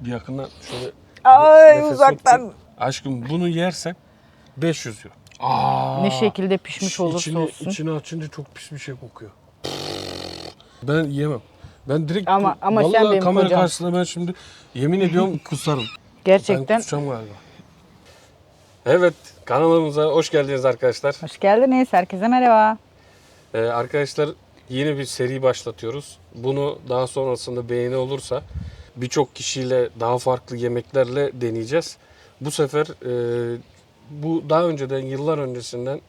Bir yakından şöyle Ay nefes uzaktan. soksun. Aşkım bunu yersen 500 euro. Aa, Ne şekilde pişmiş iç- olursa içini, olsun. içini açınca çok pis bir şey kokuyor. Ben yiyemem. Ben direkt Ama- ama sen vallahi benim kamera kocam. karşısında ben şimdi yemin ediyorum kusarım. Gerçekten. Kusacağım galiba. Evet kanalımıza hoş geldiniz arkadaşlar. Hoş geldiniz. Herkese merhaba. Ee, arkadaşlar yeni bir seri başlatıyoruz. Bunu daha sonrasında beğeni olursa birçok kişiyle daha farklı yemeklerle deneyeceğiz. Bu sefer e, bu daha önceden yıllar öncesinden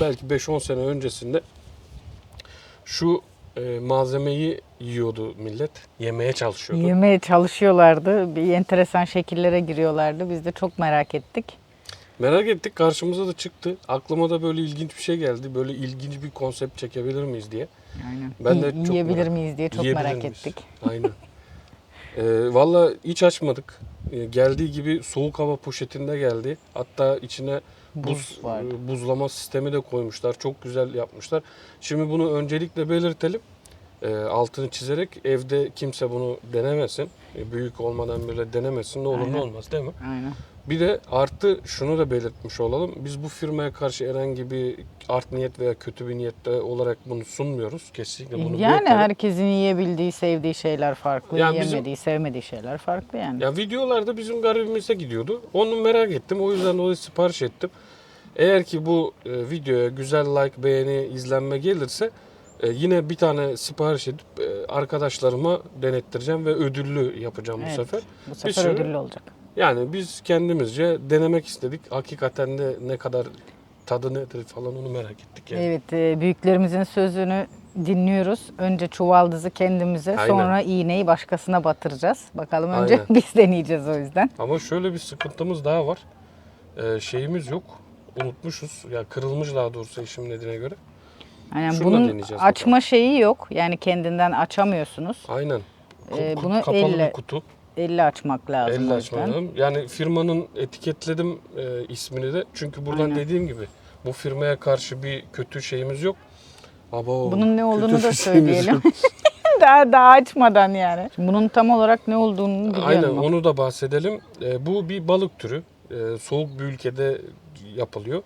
belki 5-10 sene öncesinde şu e, malzemeyi yiyordu millet. Yemeye çalışıyordu. Yemeye çalışıyorlardı. Bir enteresan şekillere giriyorlardı. Biz de çok merak ettik. Merak ettik karşımıza da çıktı. Aklıma da böyle ilginç bir şey geldi. Böyle ilginç bir konsept çekebilir miyiz diye. Aynen. Ben de çok Yiyebilir merak- miyiz diye çok merak miyiz? ettik. Aynen. Ee, Valla hiç açmadık. Ee, geldiği gibi soğuk hava poşetinde geldi. Hatta içine buz, Buz e, buzlama sistemi de koymuşlar. Çok güzel yapmışlar. Şimdi bunu öncelikle belirtelim. Ee, altını çizerek evde kimse bunu denemesin. Ee, büyük olmadan böyle denemesin. Ne olur ne Aynen. olmaz değil mi? Aynen. Bir de artı şunu da belirtmiş olalım. Biz bu firmaya karşı herhangi bir art niyet veya kötü bir niyette olarak bunu sunmuyoruz. Kesinlikle bunu yani belirtelim. herkesin yiyebildiği, sevdiği şeyler farklı. Yani bizim- Yiyemediği, sevmediği şeyler farklı yani. Ya videolarda bizim garibimize gidiyordu. Onu merak ettim. O yüzden dolayı sipariş ettim. Eğer ki bu e, videoya güzel like, beğeni, izlenme gelirse e, yine bir tane sipariş edip e, arkadaşlarıma denettireceğim ve ödüllü yapacağım bu Evet. sefer. Bu sefer sürü- ödüllü olacak. Yani biz kendimizce denemek istedik. Hakikaten de ne kadar tadı nedir falan onu merak ettik yani. Evet, e, büyüklerimizin sözünü dinliyoruz. Önce çuvaldızı kendimize, Aynen. sonra iğneyi başkasına batıracağız. Bakalım önce Aynen. biz deneyeceğiz o yüzden. Ama şöyle bir sıkıntımız daha var. Ee, şeyimiz yok. Unutmuşuz. Ya kırılmış daha doğrusu işimin dediğine göre. Aynen Şunu bunun açma bakalım. şeyi yok. Yani kendinden açamıyorsunuz. Aynen. Ee, bunu kapalı elle bir kutu. Elle açmak lazım Elle o yüzden. açmadım. Yani firmanın etiketledim e, ismini de. Çünkü buradan Aynen. dediğim gibi bu firmaya karşı bir kötü şeyimiz yok. Abo, Bunun ne olduğunu da söyleyelim. daha daha açmadan yani. Şimdi bunun tam olarak ne olduğunu biliyorum. Aynen onu da bahsedelim. E, bu bir balık türü. E, soğuk bir ülkede yapılıyor.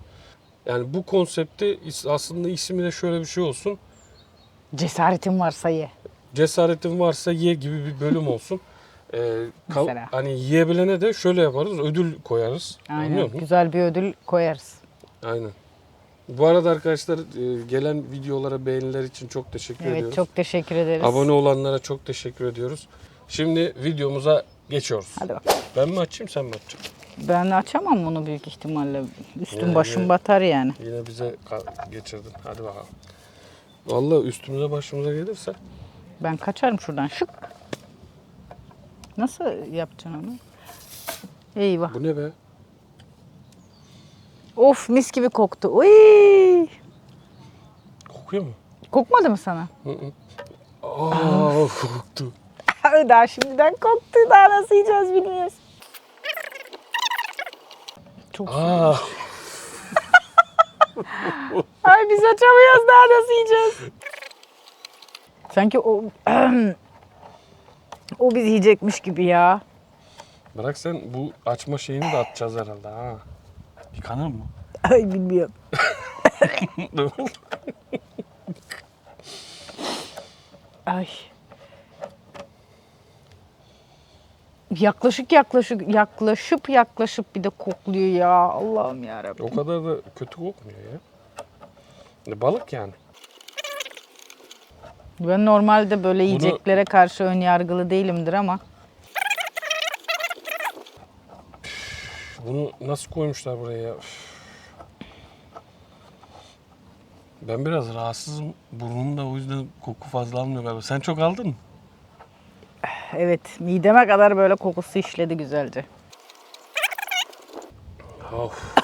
Yani bu konsepti aslında ismi de şöyle bir şey olsun. Cesaretin varsa ye. Cesaretin varsa ye gibi bir bölüm olsun. E, kal- Mesela. hani yiyebilene de şöyle yaparız. Ödül koyarız. Aynen. Anlıyor musun? Güzel bir ödül koyarız. Aynen. Bu arada arkadaşlar e, gelen videolara beğeniler için çok teşekkür Evet ediyoruz. çok teşekkür ederiz. Abone olanlara çok teşekkür ediyoruz. Şimdi videomuza geçiyoruz. Hadi bakalım. Ben mi açayım sen mi açacaksın? Ben açamam bunu büyük ihtimalle. Üstüm Yani- başım batar yani. Yine bize ka- geçirdin. Hadi bakalım. Vallahi üstümüze başımıza gelirse Ben kaçarım şuradan. Şık. Nasıl yapacaksın onu? Eyvah. bu ne be? Of mis gibi koktu. Uy! Kokuyor mu? Kokmadı mı sana? Hı hı. Aa koktu. Daha şimdiden koktu. Daha nasıl yiyeceğiz bilmiyoruz. Çok Aa Ay biz açamıyoruz daha nasıl yiyeceğiz? Sanki o o biz yiyecekmiş gibi ya. bırak sen bu açma şeyini de atacağız herhalde ha. Yıkanır mı? Ay bilmiyorum. Ay. Yaklaşık yaklaşık yaklaşıp yaklaşıp bir de kokluyor ya. Allah'ım ya o kadar da kötü kokmuyor ya. Balık yani. Ben normalde böyle yiyeceklere karşı ön yargılı değilimdir ama Bunu nasıl koymuşlar buraya ya? Üf. Ben biraz rahatsızım. Burnum da o yüzden koku fazla almıyor galiba. Sen çok aldın mı? evet mideme kadar böyle kokusu işledi güzelce. Of.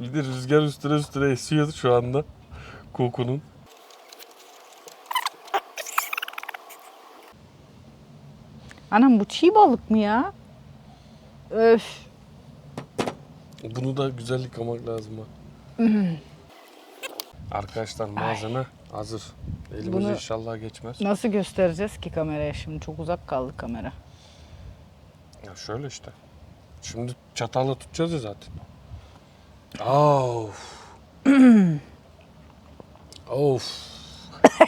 bir de rüzgar üstüne üstüne esiyor şu anda kokunun. Anam bu çiğ balık mı ya? Öf. Bunu da güzel yıkamak lazım ha. Arkadaşlar malzeme hazır. Elimiz Bunu- inşallah geçmez. Nasıl göstereceğiz ki kameraya şimdi? Çok uzak kaldı kamera. Ya şöyle işte. Şimdi çatalla tutacağız ya zaten. Of. of.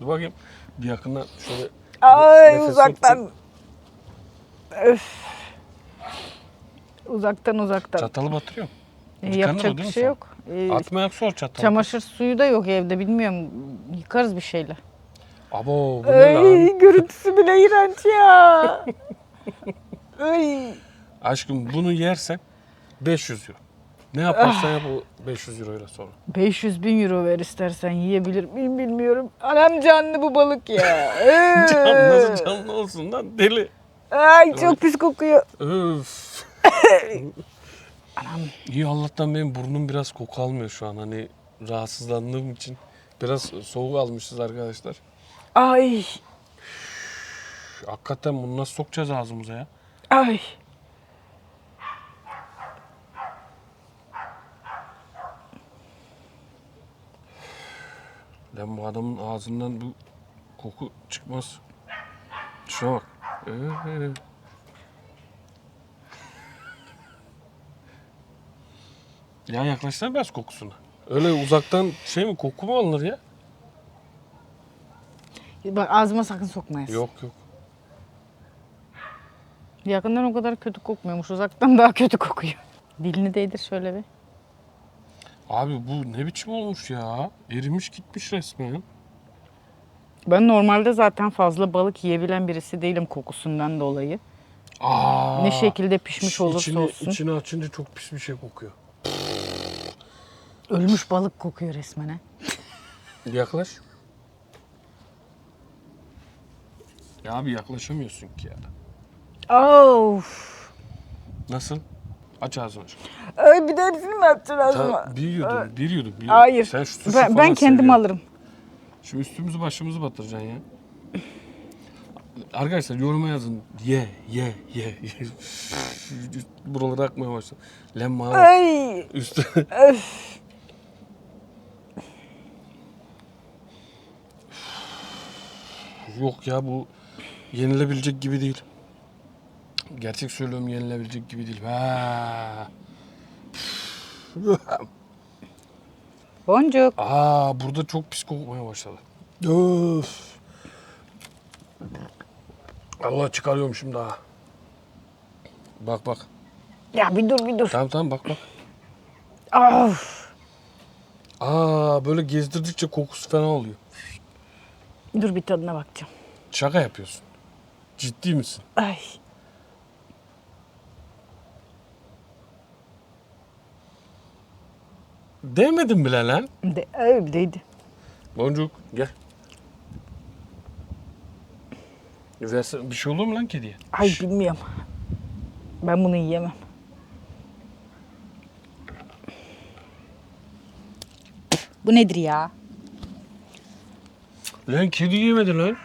Dur bakayım. Bir yakından şöyle Ay Nefes uzaktan. Öf. Uzaktan uzaktan. çatalı batırıyorum. E, o yapacak değil bir mi şey sonra? yok. E, Atmayak zor çatalı. çamaşır suyu da yok evde bilmiyorum. Yıkarız bir şeyle. Abo bu ne lan? Ay görüntüsü bile iğrenç ya. Ay. Aşkım bunu yersen 500 euro. Ne yaparsan yap o 500 euroyla sonra. 500 bin euro ver istersen yiyebilir miyim bilmiyorum. Anam canlı bu balık ya. Can, nasıl canlı olsun lan deli. Ay çok pis kokuyor. Öf. İyi Allah'tan benim burnum biraz koku almıyor şu an. Hani rahatsızlandığım için biraz soğuk almışız arkadaşlar. Ay. Hakikaten bunu nasıl sokacağız ağzımıza ya? Ay. Lan bu adamın ağzından bu koku çıkmaz. Şuna bak. Ee. Ya yaklaşsana biraz kokusuna. Öyle uzaktan şey mi koku mu alınır ya? Bak ağzıma sakın sokmayasın. Yok yok. Yakından o kadar kötü kokmuyormuş. Uzaktan daha kötü kokuyor. Dilini değdir şöyle bir. Abi bu ne biçim olmuş ya? Erimiş gitmiş resmen. Ben normalde zaten fazla balık yiyebilen birisi değilim kokusundan dolayı. Aa, Ne şekilde pişmiş olursa içini, olsun. içini açınca çok pis bir şey kokuyor. Ölmüş balık kokuyor resmen yaklaş. Ya abi yaklaşamıyorsun ki ya. Of. Nasıl? Aç ağzını. aşkım. Ay bir de hepsini mi atacaksın ağzıma? Ta, bir yudum, bir yudum. Bir Hayır. Sen şu sushi Ben, ben kendim seviyorsun. alırım. Şu üstümüzü başımızı batıracaksın ya. Arkadaşlar yoruma yazın. Ye, ye, ye. ye. Buraları akmaya başladı. Lemma bak. Ay. Üstü. Öf. Yok ya bu yenilebilecek gibi değil. Gerçek söylüyorum yenilebilecek gibi değil. Ha. Boncuk. Aa burada çok pis kokmaya başladı. Öf. Allah çıkarıyorum şimdi ha. Bak bak. Ya bir dur bir dur. Tamam tamam bak bak. Of. Aa böyle gezdirdikçe kokusu fena oluyor. Dur bir tadına bakacağım. Şaka yapıyorsun. Ciddi misin? Ay. Değmedin bile lan. De, öyleydi. Boncuk gel. Versen bir şey olur mu lan kediye? Ay bilmiyorum. Ben bunu yiyemem. Bu nedir ya? Lan kedi yemedi lan.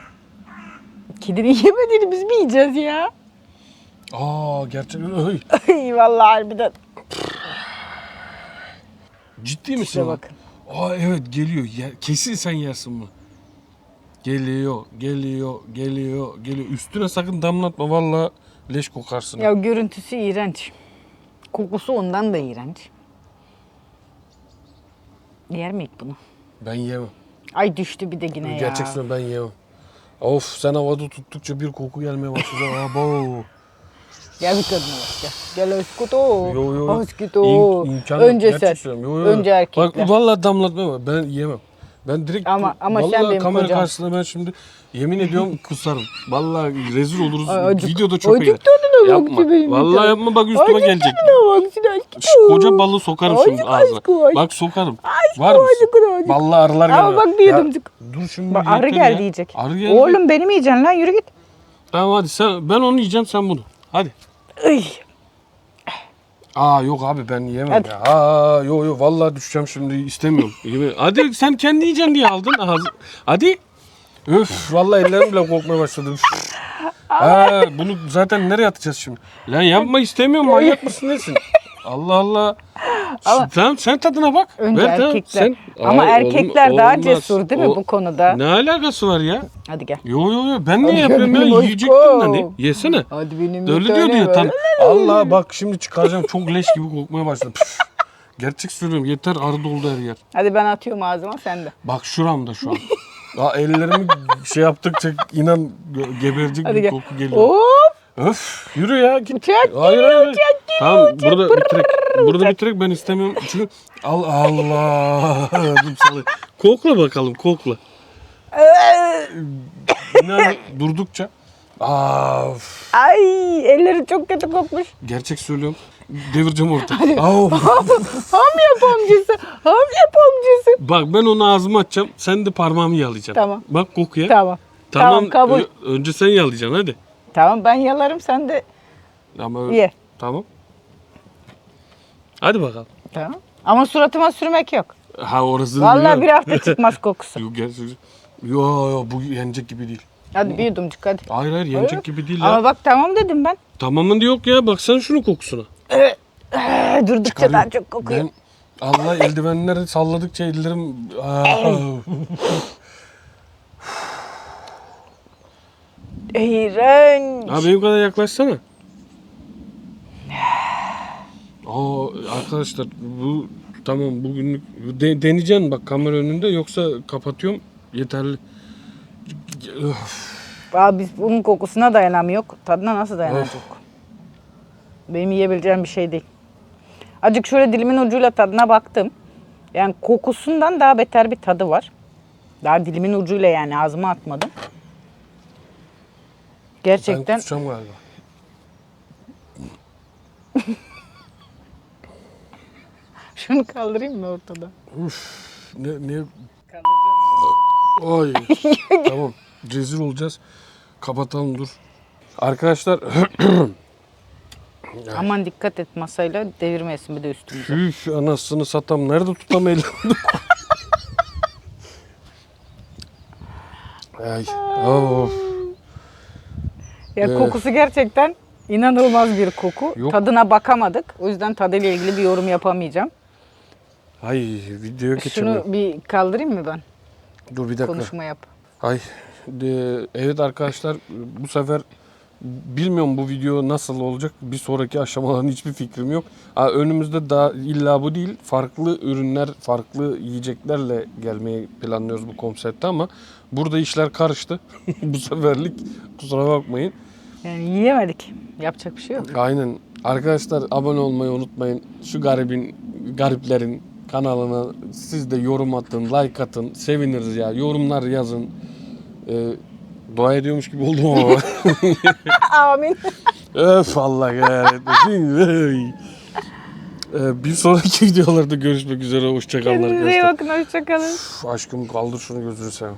Kedinin yemediğini biz mi yiyeceğiz ya? Aa gerçekten. Ay vallahi harbiden. Ciddi misin Size lan? bakın. Aa evet geliyor. Yer, kesin sen yersin bunu. Geliyor, geliyor, geliyor, geliyor. Üstüne sakın damlatma valla leş kokarsın. Ya görüntüsü iğrenç. Kokusu ondan da iğrenç. Yer miyik bunu? Ben yemem. Ay düştü bir de yine ya. Gerçek söylüyorum ben yemem. Of sen havada tuttukça bir koku gelmeye başladı. Abo. Gel bir tadına bak gel. Gel Özkuto. Yo yo. yo. İmkanı yok. Önce sen. Yo, yo. Önce erkekler. Bak valla damlatma var. Ben yemem. Ben direkt Ama- ama sen vallahi benim kamera kocam. karşısında ben şimdi yemin ediyorum kusarım. Vallahi rezil oluruz. Ay, acık- Videoda çöpe acık gider. tadına bak Yapma. şu benim Vallahi yapma bak üstüme Acık gelecek. tadına bak. Şş, koca balığı sokarım Aşk, şimdi ağzına. Bak sokarım. Aşk, Var aşk. Vallahi arılar Ama geliyor. bak bir yudumcuk. Dur şimdi. Bak arı ya. yiyecek. Arı geldi. Oğlum beni mi yiyeceksin lan yürü git. Tamam hadi sen ben onu yiyeceğim sen bunu. Hadi. Ay. Aa yok abi ben yiyemem Hadi. ya. Aa yok yok vallahi düşeceğim şimdi istemiyorum. Yeme- Hadi sen kendi yiyeceksin diye aldın. Ağzı- Hadi. Öf vallahi ellerim bile korkmaya başladı. Üf. Ha, bunu zaten nereye atacağız şimdi? Lan yapma istemiyorum manyak mısın nesin? Allah Allah. Ama- Tamam sen tadına bak. Önce Ver, tamam, erkekler. sen- Ama Ay, erkekler olm- daha olmaz. cesur değil mi O- bu konuda? Ne alakası var ya? Hadi gel. Yo yo yo ben niye yapıyorum ya? Yiyecektim hani. Yesene. Hadi benim Öyle diyor diye tan. Allah bak şimdi çıkaracağım çok leş gibi kokmaya başladı. Püf. Gerçek söylüyorum yeter arı doldu her yer. Hadi ben atıyorum ağzıma sen de. Bak şuramda şu an. Aa, ellerimi şey yaptıkça inan geberecek Hadi bir gel. koku geliyor. Hop. Öf yürü ya git. Uçak Hayır hayır. hayır. Tamam burada bitirek. Burada bitirek ben istemiyorum. Çünkü al Allah. Kokla bakalım kokla. İnan durdukça. Aa, üf. Ay elleri çok kötü kokmuş. gerçek söylüyorum. Devireceğim ortaya. Au. Ham yapımcısı. Ham yapımcısı. Bak ben onu ağzıma açacağım. Sen de parmağımı yalayacaksın. Tamam. Bak kokuya. Tamam. Tamam. Tamam, kabul. Ö- önce sen yalayacaksın hadi. Tamam ben yalarım sen de Ama ye. Tamam. Hadi bakalım. Tamam. Ama suratıma sürmek yok. Ha orası Vallahi bir hafta çıkmaz kokusu. Yok gerçekten. Yo yo bu yenecek gibi değil. Hadi bir yudumcuk hadi. Hayır hayır yenecek Hayır. gibi değil ya. Ama bak tamam dedim ben. Tamamın yok ya baksana şunun kokusuna. Ee, Durdukça daha çok kokuyor. Ben Allah eldivenleri salladıkça ellerim İğrenç. Abi benim kadar yaklaşsana. Aa arkadaşlar bu tamam bugünlük de, deneyeceksin bak kamera önünde yoksa kapatıyorum yeterli. Öf, Aa, biz bunun kokusuna dayanamıyor. Tadına nasıl dayanacak? Benim yiyebileceğim bir şey değil. Acık şöyle dilimin ucuyla tadına baktım. Yani kokusundan daha beter bir tadı var. Daha dilimin ucuyla yani ağzıma atmadım. Ben Gerçekten kusacağım galiba. şunu kaldırayım mı ortada? Ne ne Ay tamam rezil olacağız. Kapatalım dur. Arkadaşlar Aman dikkat et masayla devirmesin bir de üstümüze. Üf anasını satam. Nerede tutam elimi? Ay. Of. Ya Evet. kokusu gerçekten inanılmaz bir koku. Yok. Tadına bakamadık. O yüzden tadıyla ilgili bir yorum yapamayacağım. Ay videoya geçemiyorum. Şunu bir kaldırayım mı ben? Dur bir dakika. Konuşma yap. Ay. de- evet arkadaşlar bu sefer bilmiyorum bu video nasıl olacak. Bir sonraki aşamaların hiçbir fikrim yok. Aa, önümüzde daha illa bu değil. Farklı ürünler, farklı yiyeceklerle gelmeyi planlıyoruz bu konsepte ama burada işler karıştı. bu seferlik kusura bakmayın. Yani yiyemedik. Yapacak bir şey yok. Aynen. Arkadaşlar abone olmayı unutmayın. Şu garibin, gariplerin kanalına siz de yorum atın, like atın. Seviniriz ya. Yorumlar yazın. Ee, dua ediyormuş gibi oldum ama. Amin. Öf Allah kahretmesin. Ee, bir sonraki videolarda görüşmek üzere. Hoşçakalın Kendinize iyi arkadaşlar. bakın. Hoşçakalın. Üf, aşkım kaldır şunu gözünü seveyim.